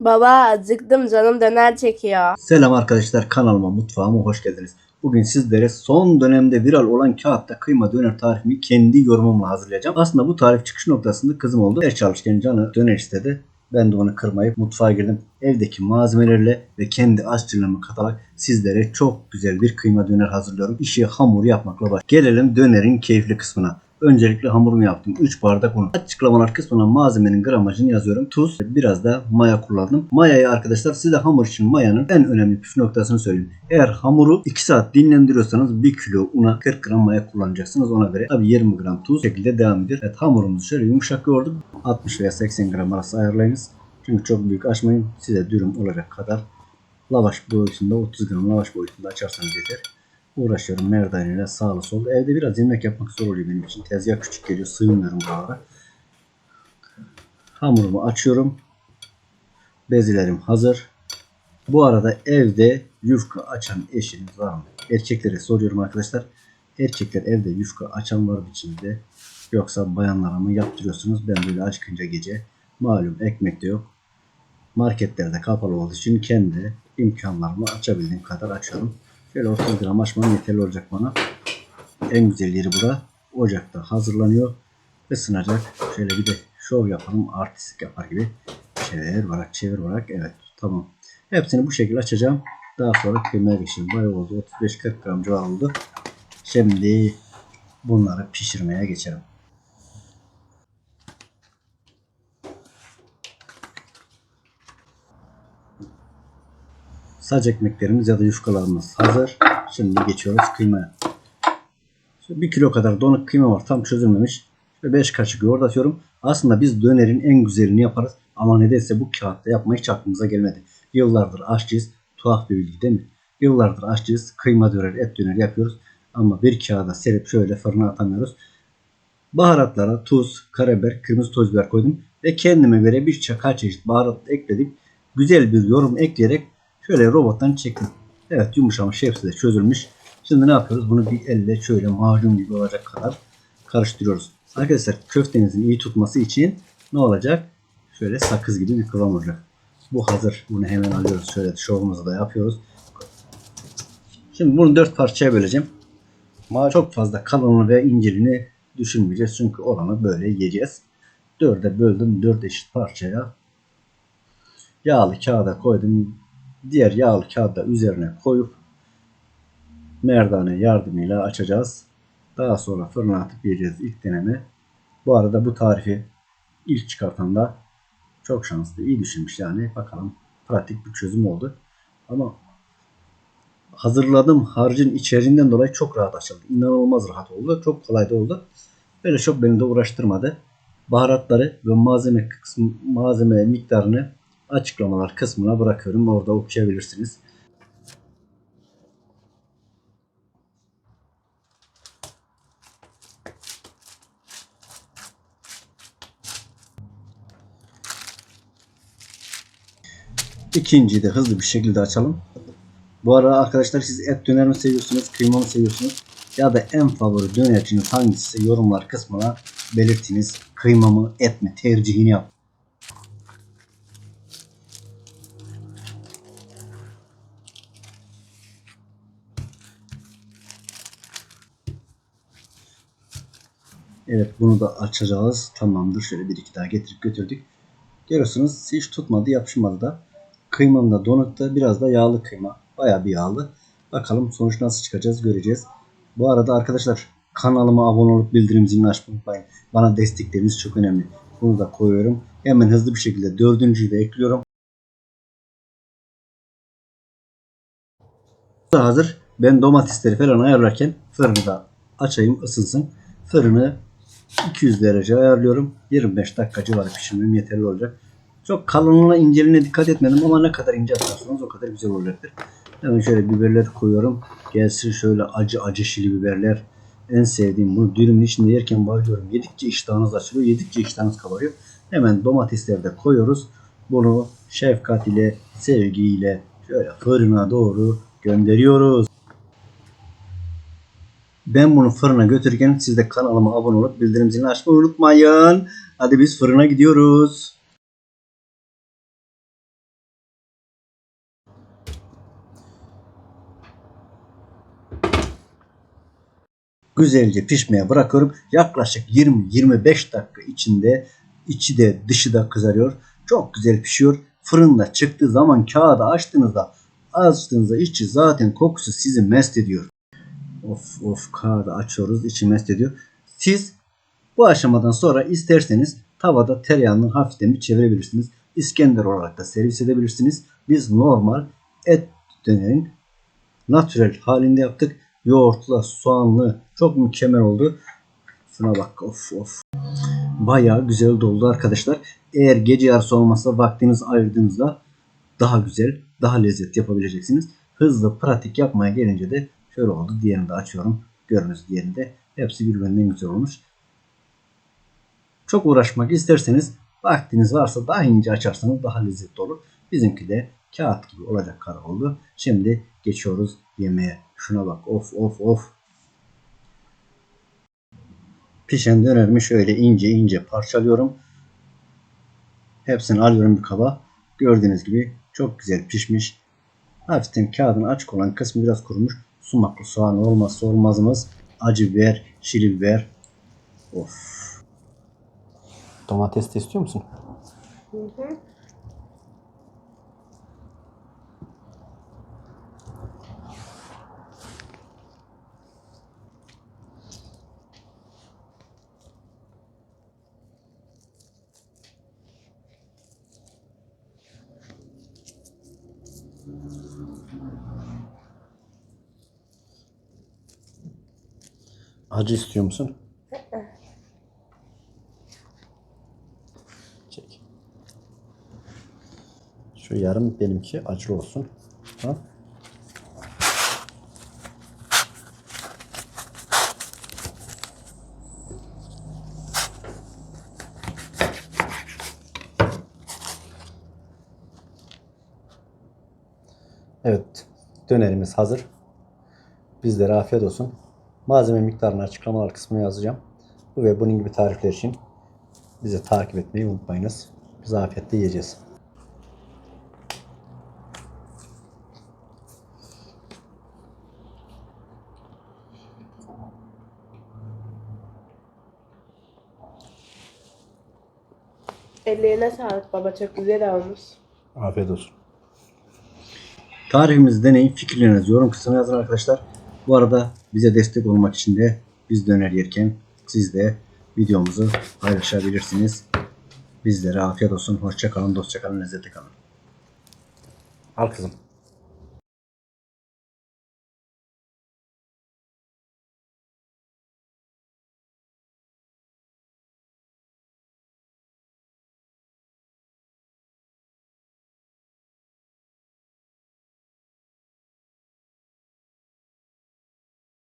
Baba acıktım canım döner çekiyor. Selam arkadaşlar kanalıma mutfağıma hoş geldiniz. Bugün sizlere son dönemde viral olan kağıtta kıyma döner tarifimi kendi yorumumla hazırlayacağım. Aslında bu tarif çıkış noktasında kızım oldu. Ders çalışırken canı döner istedi. Ben de onu kırmayıp mutfağa girdim. Evdeki malzemelerle ve kendi aşçılığımı katarak sizlere çok güzel bir kıyma döner hazırlıyorum. İşi hamur yapmakla baş. Gelelim dönerin keyifli kısmına. Öncelikle hamurumu yaptım. 3 bardak un. Açıklamalar kısmına malzemenin gramajını yazıyorum. Tuz, biraz da maya kullandım. Mayayı arkadaşlar size hamur için mayanın en önemli püf noktasını söyleyeyim. Eğer hamuru 2 saat dinlendiriyorsanız 1 kilo una 40 gram maya kullanacaksınız ona göre. Tabi 20 gram tuz şekilde devam ediyor. Evet hamurumuzu şöyle yumuşak yoğurdum. 60 veya 80 gram arası ayarlayınız. Çünkü çok büyük açmayın. Size dürüm olacak kadar lavaş boyutunda 30 gram lavaş boyutunda açarsanız yeter uğraşıyorum merdaneyle sağlı solda. Evde biraz yemek yapmak zor oluyor benim için. Tezgah küçük geliyor. Sığmıyorum buralara. Hamurumu açıyorum. Bezilerim hazır. Bu arada evde yufka açan eşiniz var mı? Erkeklere soruyorum arkadaşlar. Erkekler evde yufka açan var mı içinde? Yoksa bayanlara mı yaptırıyorsunuz? Ben böyle acıkınca gece malum ekmek de yok. Marketlerde kapalı olduğu için kendi imkanlarımı açabildiğim kadar açıyorum. Şöyle 30 gram açmam yeterli olacak bana. En güzel yeri bura. Ocakta hazırlanıyor. Isınacak. Şöyle bir de şov yapalım. Artistik yapar gibi. Çevir varak çevir varak. Evet tamam. Hepsini bu şekilde açacağım. Daha sonra kıymaya geçeyim. Bayağı oldu. 35-40 gram civarı oldu. Şimdi bunları pişirmeye geçelim. Saç ekmeklerimiz ya da yufkalarımız hazır. Şimdi geçiyoruz kıymaya. Şöyle 1 kilo kadar donuk kıyma var. Tam çözülmemiş. Ve 5 kaşık yoğurt atıyorum. Aslında biz dönerin en güzelini yaparız. Ama nedense bu kağıtta yapmak hiç aklımıza gelmedi. Yıllardır aşçıyız. Tuhaf bir bilgi değil mi? Yıllardır aşçıyız. Kıyma döner, et döner yapıyoruz. Ama bir kağıda serip şöyle fırına atamıyoruz. Baharatlara tuz, karabiber, kırmızı toz biber koydum. Ve kendime göre bir çakal çeşit baharat ekledim. Güzel bir yorum ekleyerek Şöyle robottan çektim. Evet yumuşamış hepsi de çözülmüş. Şimdi ne yapıyoruz? Bunu bir elle şöyle macun gibi olacak kadar karıştırıyoruz. Arkadaşlar köftenizin iyi tutması için ne olacak? Şöyle sakız gibi bir kıvam olacak. Bu hazır. Bunu hemen alıyoruz. Şöyle şovumuzu da yapıyoruz. Şimdi bunu dört parçaya böleceğim. Ama çok fazla kalınlığı ve inceliğini düşünmeyeceğiz. Çünkü oranı böyle yiyeceğiz. Dörde böldüm. Dört eşit parçaya. Yağlı kağıda koydum diğer yağlı kağıda üzerine koyup merdane yardımıyla açacağız. Daha sonra fırına atıp yiyeceğiz ilk deneme. Bu arada bu tarifi ilk çıkartan da çok şanslı, iyi düşünmüş yani. Bakalım pratik bir çözüm oldu. Ama hazırladığım harcın içeriğinden dolayı çok rahat açıldı. İnanılmaz rahat oldu. Çok kolay da oldu. Böyle çok beni de uğraştırmadı. Baharatları ve malzeme kısmı, malzeme miktarını açıklamalar kısmına bırakıyorum. Orada okuyabilirsiniz. İkinciyi de hızlı bir şekilde açalım. Bu arada arkadaşlar siz et döner mi seviyorsunuz, kıyma mı seviyorsunuz? Ya da en favori dönerciniz hangisi yorumlar kısmına belirtiniz. Kıyma mı, et mi tercihini yap. Evet bunu da açacağız. Tamamdır. Şöyle bir iki daha getirip götürdük. Görüyorsunuz hiç tutmadı yapışmadı da. Kıymam da donukta. Biraz da yağlı kıyma. Baya bir yağlı. Bakalım sonuç nasıl çıkacağız göreceğiz. Bu arada arkadaşlar kanalıma abone olup bildirim zilini açmayı unutmayın. Bana destekleriniz çok önemli. Bunu da koyuyorum. Hemen hızlı bir şekilde dördüncüyü de ekliyorum. Bu da hazır. Ben domatesleri falan ayarlarken fırını da açayım ısınsın. Fırını 200 derece ayarlıyorum. 25 dakika civarı pişirmem yeterli olacak. Çok kalınlığına inceliğine dikkat etmedim ama ne kadar ince atarsanız o kadar güzel olacaktır. Hemen şöyle biberler koyuyorum. Gelsin şöyle acı acı şili biberler. En sevdiğim bunu dürümün içinde yerken bayılıyorum. Yedikçe iştahınız açılıyor. Yedikçe iştahınız kabarıyor. Hemen domatesleri de koyuyoruz. Bunu şefkat ile sevgiyle şöyle fırına doğru gönderiyoruz. Ben bunu fırına götürürken siz de kanalıma abone olup bildirim zilini açmayı unutmayın. Hadi biz fırına gidiyoruz. Güzelce pişmeye bırakıyorum. Yaklaşık 20-25 dakika içinde içi de dışı da kızarıyor. Çok güzel pişiyor. Fırında çıktığı zaman kağıdı açtığınızda açtığınızda içi zaten kokusu sizi mest ediyor. Of of kağıdı açıyoruz içi mest ediyor. Siz bu aşamadan sonra isterseniz tavada tereyağını hafiften bir çevirebilirsiniz. İskender olarak da servis edebilirsiniz. Biz normal et dönerin natürel halinde yaptık. Yoğurtla, soğanlı çok mükemmel oldu. Şuna bak of of. Bayağı güzel doldu arkadaşlar. Eğer gece yarısı olmazsa vaktiniz ayırdığınızda daha güzel, daha lezzet yapabileceksiniz. Hızlı, pratik yapmaya gelince de şöyle oldu. Diğerini de açıyorum. Görünüz diğerinde. Hepsi birbirinden güzel olmuş. Çok uğraşmak isterseniz vaktiniz varsa daha ince açarsanız daha lezzetli olur. Bizimki de kağıt gibi olacak kara oldu. Şimdi geçiyoruz yemeğe. Şuna bak of of of. Pişen dönerimi şöyle ince ince parçalıyorum. Hepsini alıyorum bir kaba. Gördüğünüz gibi çok güzel pişmiş. Hafiften kağıdın açık olan kısmı biraz kurumuş. Sumaklı soğan olmazsa olmazımız. Acı biber, şili biber. Of. Domates de istiyor musun? Acı istiyor musun? Çek. Şu yarım benimki acı olsun. Tamam. Evet. Dönerimiz hazır. Bizlere afiyet olsun. Malzeme miktarını açıklamalar kısmına yazacağım. Bu ve bunun gibi tarifler için bizi takip etmeyi unutmayınız. Biz afiyetle yiyeceğiz. Ellerine sağlık baba çok güzel olmuş. Afiyet olsun. Tarifimizi deneyin. Fikirlerinizi yorum kısmına yazın arkadaşlar. Bu arada bize destek olmak için de biz döner siz de videomuzu paylaşabilirsiniz. Bizlere afiyet olsun. Hoşça kalın, dostça kalın, lezzetli kalın. Al kızım.